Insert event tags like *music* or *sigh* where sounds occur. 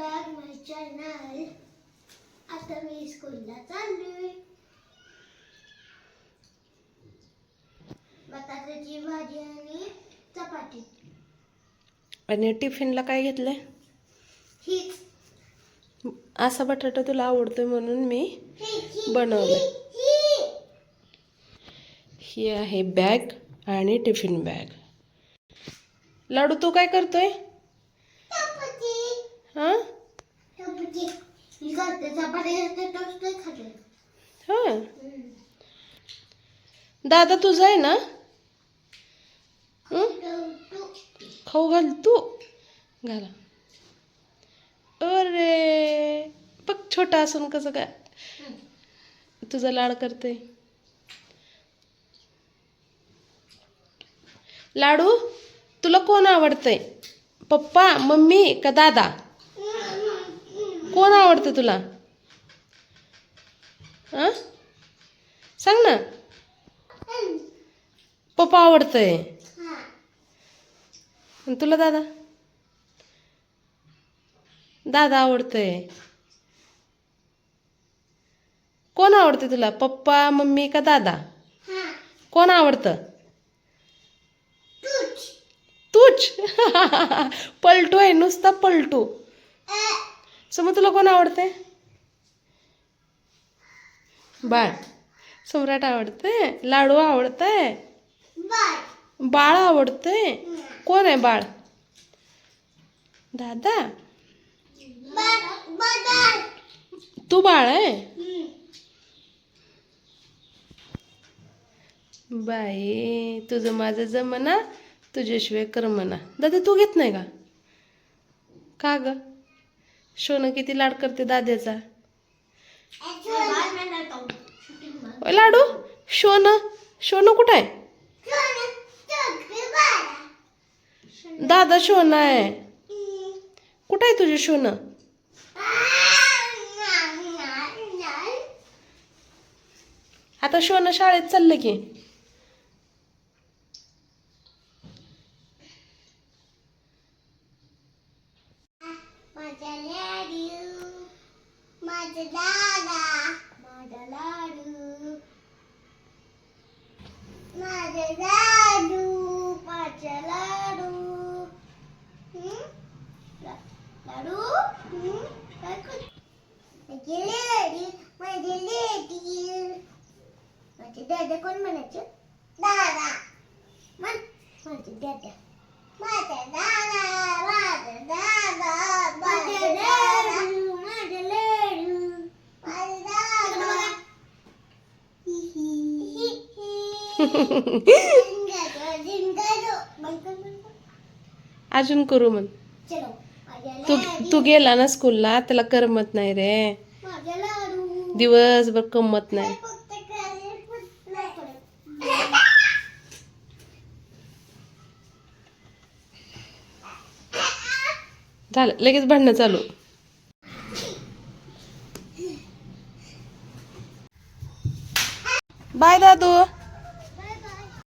Back माय channel आता मी स्कूलला चाललोय. बटाट्याची भाजी आणि चपाती. आणि टिफिनला काय घेतलंय? हीच. असा बटाटा तुला आवडतोय म्हणून मी ही ही आहे बॅग आणि टिफिन बॅग लाडू तू काय करतोय? चपाती. हां? ही हां दादा तुझा आहे ना? खाऊ घाल तू घाला अरे बघ छोटा असून कसं काय? तुझा लाड करते लाडू तुला कोण आवडतंय? पप्पा मम्मी का दादा? कोण आवडतं तुला? हां सांग ना. पप्पा आवडतंय. तुला दादा? दादा आवडतंय. कोण आवडते तुला? पप्पा मम्मी का दादा? कोण आवडतं? तूच. *laughs* पलटू आहे नुसता पलटू. सो तुला कोण आवडते बाळ. सम्राट आवडते लाडू आवडतंय? बाळ आवडतंय? कोण आहे बाळ? दादा? तू बाळ आहे? बाई तुझं माझं जमना तुझ्याशिवाय करमना दादा तू घेत नाही का? का ग? शोनं किती लाड करते दाद्याचा? लाडू शोनं शोनं कुठं आहे? दादा शोनं आहे. कुठं आहे तुझे शोनं आता शोनं शाळेत चाललं की माझा लाडू माझा दादा माझा लाडू माझा लाडू माझा लाडू हम्म? ला- लाडू हम्म? काय कर- माझे लाडू माझे लेडी माझे दादा कोण म्हणायचं दादा म्हण माझे दादा माझा दादा माझा दादा माझा लाडू माझा लाडू माझा दादा हि हि हि जिंगा जिंगा चलो *laughs* अजून करू म्हण तू तू गेला ना स्कूलला त्याला करमत नाही रे. दिवसभर कमत नाही. झालं लगेच भांडणं चालू. बाय दादू.